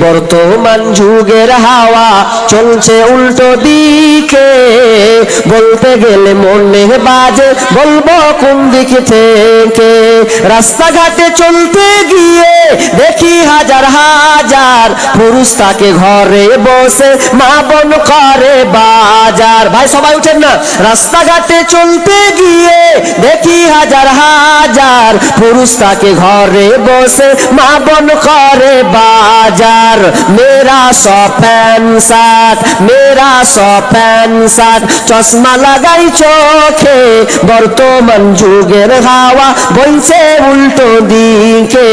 বর্তমান যুগের হাওয়া চলছে উল্টো দিকে। বলতে গেলে মনে বাজে, বলব কোন দিক থেকে? রাস্তাঘাটে চলতে গিয়ে দেখি হাজার হাজার পুরুষ তাকে ঘরে বসে মা বোন করে বাজার। ভাই, সবাই উঠেন না? রাস্তাঘাটে চলতে গিয়ে দেখি হাজার হাজার পুরুষ তাকে ঘরে বসে মা বোন করে বাজার। মেরা সব প্যান্ট শার্ট মেরা সব প্যান্ট শার্ট, চশমা লাগাই চোখে, বর্তমান যুগের হাওয়া বইছে উল্টো দিকে।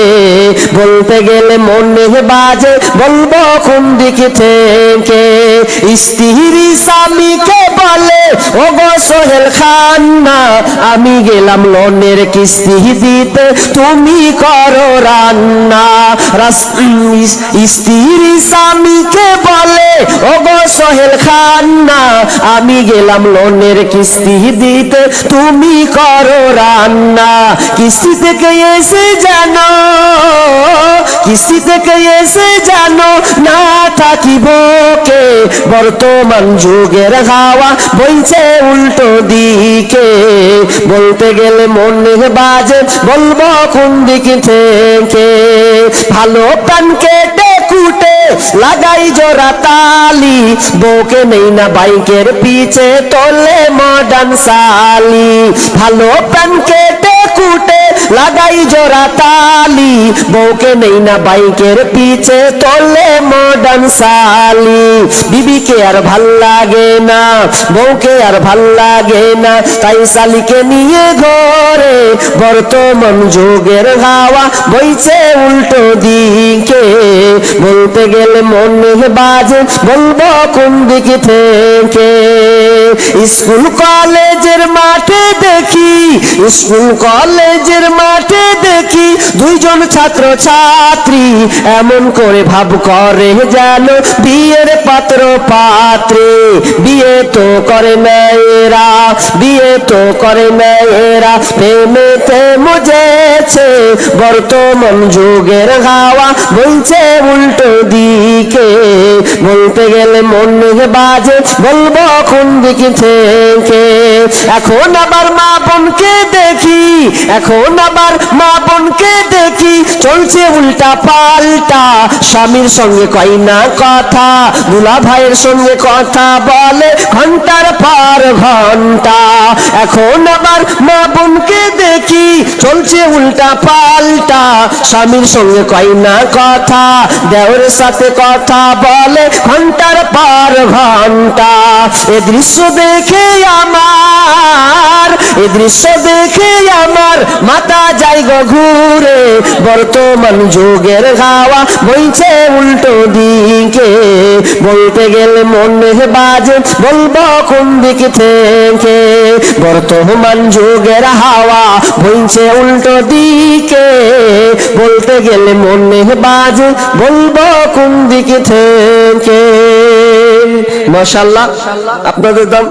বলতে গেলে মনে বাজে, বলব কোন দিক থেকে স্ত্রী স্বামীকে বলে ও গো সোহেল খান না আমি গেলাম লোনের কিস্তি দিতে, তুমি করো রান্না। রাস- ইস- স্ত্রী স্বামীকে বলে ও গো সোহেল খান না আমি গেলাম লোনের কিস্তি দিতে, তুমি করো রান্না। কিস্তি থেকে এসে জানো কিস্তি থেকে এসে জানো না থাকিব কে? বর্তমান যুগের হাওয়া বইছে উল্টো দিকে। বলতে গেলে মনে বাজে, বলব কোন দিক থেকে? ভালো প্যান কেটে কুটে লাগাই জোড়া তালি। বউকে নেই না বাইকের পিছে, তোলে মডার্ন সালি ভালো প্যান কুটে লাগাই জোড়া তালি। বউকে নেই না বাইকের পিছে, তোলে মডার্ন সালি বিবিকে আর ভালো লাগে না, বউকে আর ভালো লাগে না, তাই সালিকে নিয়ে ঘরে বর্তমান যুগের হাওয়া বইছে উল্টো দিকে। বলতে গেলে মনে বাজে, বলব কোন দিক থেকে? স্কুল কলেজের মাঠে দেখি, স্কুল কলেজের মাঠে দেখি দুইজন ছাত্র ছাত্রী এমন করে ভাব করে যেন বিয়ের পাত্র পাত্রে বিয়ে তো করে এরা বিয়ে তো করে না এরা প্রেমেতে মুজেছে বর্তমান যুগের হাওয়া বইছে উল্টো দিকে। বলতে গেলে মনে বাজে, বলব কোন দিক থেকে এখন আবার মা বোনকে দেখি, এখন আবার মা বোনকে দেখি। চলছে উল্টা পাল্টা, স্বামীর সঙ্গে কই না কথা, দুলা ভাইয়ের সঙ্গে কথা বলে, ঘণ্টার পর ঘণ্টা। এখন আবার মা বোনকে দেখি চলছে উল্টা পাল্টা। স্বামীর সঙ্গে কই না কথা দেওরের সাথে কথা বলে ঘণ্টার পর ঘণ্টা। এ দৃশ্য দেখে আমার, এ দৃশ্য দেখে আমার মাথা যাই গো বর্তমান যুগের হাওয়া বইছে উল্টো দিকে। বলতে গেলে মনে বাজে, বলব কোন দিক থেকে? বর্তমান যুগের হাওয়া বইছে উল্টো দিকে। বলতে গেলে মনে বাজে, বলব কোন দিক থেকে? মাশাল্লাহ আপনাদের দাম?